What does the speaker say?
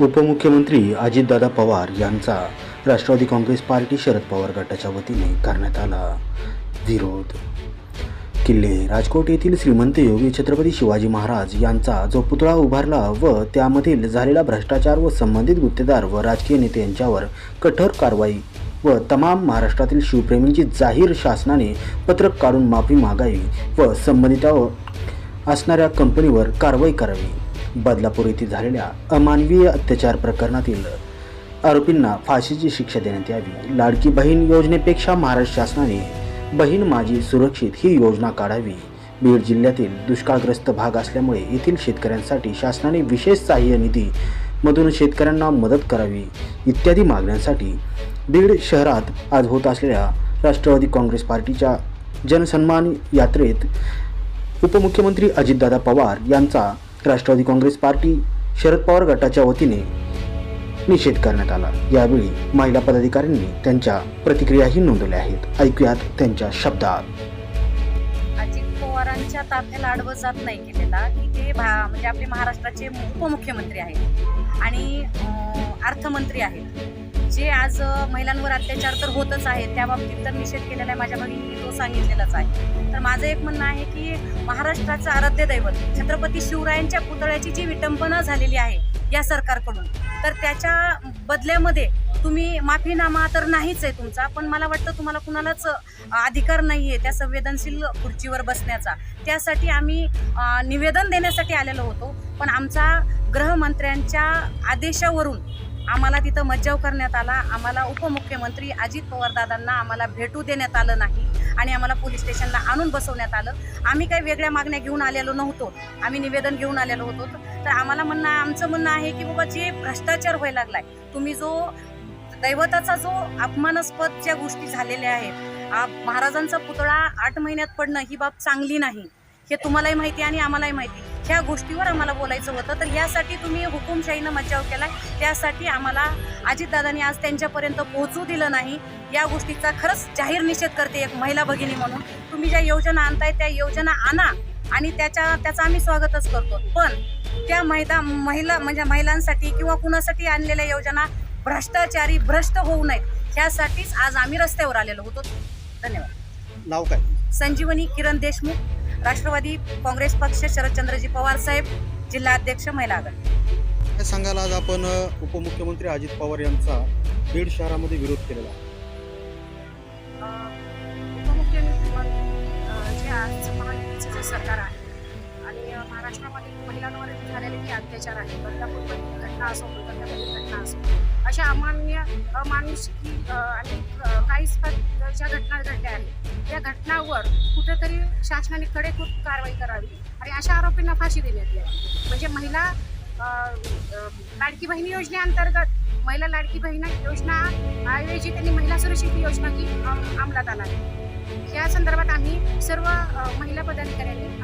उपमुख्यमंत्री अजितदादा पवार यांचा राष्ट्रवादी काँग्रेस पार्टी शरद पवार गटाच्या वतीने करण्यात आला. विरोध. किल्ले. राजकोट येथील श्रीमंत योगी छत्रपती शिवाजी महाराज यांचा जो पुतळा उभारला व त्यामधील झालेला भ्रष्टाचार व संबंधित गुत्तेदार व राजकीय नेते यांच्यावर कठोर कारवाई व तमाम महाराष्ट्रातील शिवप्रेमींची जाहीर शासनाने पत्रक काढून माफी मागावी व संबंधितावर असणाऱ्या कंपनीवर कारवाई करावी. बदलापूर येथे झालेल्या अमानवीय अत्याचार प्रकरणातील आरोपींना फाशीची शिक्षा देण्यात यावी. लाडकी बहीण योजनेपेक्षा महाराष्ट्र शासनाने बहीण माझी सुरक्षित ही योजना काढावी. बीड जिल्ह्यातील दुष्काळग्रस्त भाग असल्यामुळे येथील शेतकऱ्यांसाठी शासनाने विशेष सहाय्य निधी मधून शेतकऱ्यांना मदत करावी इत्यादी मागण्यांसाठी बीड शहरात आज होत असलेल्या राष्ट्रवादी काँग्रेस पार्टीच्या जनसन्मान यात्रेत उपमुख्यमंत्री अजितदादा पवार यांचा राष्ट्रवादी काँग्रेस पार्टी शरद पवार गटाच्या वतीने निषेध करण्यात आला. यावेळी महिला पदाधिकाऱ्यांनी त्यांच्या प्रतिक्रियाही नोंदवल्या आहेत. ऐकूयात त्यांच्या शब्दात. अजित पवारांच्या ताफ्याला आडवं जात नाही केलेला की ते भा म्हणजे आपले महाराष्ट्राचे उपमुख्यमंत्री आहेत आणि अं, अर्थमंत्री आहेत. जे आज अं, महिलांवर अत्याचार तर होतच आहेत त्या बाबतीत तर निषेध केलेला आहे. माझ्या भगिनीने सांगितलेलंच आहे. तर माझं एक म्हणणं आहे की महाराष्ट्राचं आराध्य दैवत छत्रपती शिवरायांच्या पुतळ्याची जी विटंबना झालेली आहे या सरकारकडून तर त्याच्या बदल्यामध्ये तुम्ही माफीनामा तर नाहीच आहे तुमचा पण मला वाटतं तुम्हाला कुणालाच अधिकार नाही आहे त्या संवेदनशील खुर्चीवर बसण्याचा. त्यासाठी आम्ही निवेदन देण्यासाठी आलेलो होतो पण आमचा गृहमंत्र्यांच्या आदेशावरून आम्हाला तिथं मज्जाव करण्यात आला. आम्हाला उपमुख्यमंत्री अजित पवारदादांना आम्हाला भेटू देण्यात आलं नाही. आणि आम्हाला पोलीस स्टेशनला आणून बसवण्यात आलं. आम्ही काही वेगळ्या मागण्या घेऊन आलेलो नव्हतो. आम्ही निवेदन घेऊन आलेलो होतो. तर आम्हाला म्हणणं आमचं म्हणणं आहे की बाबा जे भ्रष्टाचार व्हायला लागलाय तुम्ही जो दैवताचा जो अपमानास्पद ज्या गोष्टी झालेल्या आहेत आ, महाराजांचा पुतळा आठ महिन्यात पडणं ही बाब चांगली नाही. हे तुम्हालाही माहिती आणि आम्हालाही माहिती ह्या गोष्टीवर आम्हाला बोलायचं होतं. तर यासाठी तुम्ही हुकुमशाहीनं मज्जाव केलाय त्यासाठी आम्हाला अजितदादांनी आज त्यांच्यापर्यंत पोहोचू दिलं नाही. या गोष्टीचा खरंच जाहीर निषेध करते एक महिला भगिनी म्हणून. तुम्ही ज्या योजना आणताय त्या योजना आणा आणि त्याच्या त्याचं आम्ही स्वागतच करतो. पण त्या महिला महिला म्हणजे महिलांसाठी किंवा कुणासाठी आणलेल्या योजना भ्रष्टाचारी भ्रष्ट होऊ नयेत. ह्यासाठीच आज आम्ही रस्त्यावर आलेलो होतो. धन्यवाद. नाव काय? संजीवनी किरण देशमुख. राष्ट्रवादी काँग्रेस पक्ष शरदचंद्रजी पवार साहेब जिल्हा अध्यक्ष महिला आघाडी काय सांगाल आज आपण उपमुख्यमंत्री अजित पवार यांचा बीड शहरामध्ये विरोध केलेला आहे. उपमुख्यमंत्री जे आजचं महायुतीचं जे सरकार आहे महाराष्ट्रामध्ये महिलांवर झालेले जे अत्याचार आहे बदलापूरमधील घटना असो कोलकात्यामधील घटना असो अशा अमान्य अमानुषिकी आणि काही ज्या घटना घडल्या आहेत या घटनावर कुठेतरी शासनाने कडेकूट कारवाई करावी आणि अशा आरोपींना फाशी देण्यात यावी. म्हणजे महिला लाडकी बहिणी योजनेअंतर्गत महिला लाडकी बहीण योजना ऐवजी त्यांनी महिला सुरक्षित योजना ही अ, अंमलात आहे या संदर्भात आम्ही सर्व महिला पदाधिकाऱ्यांनी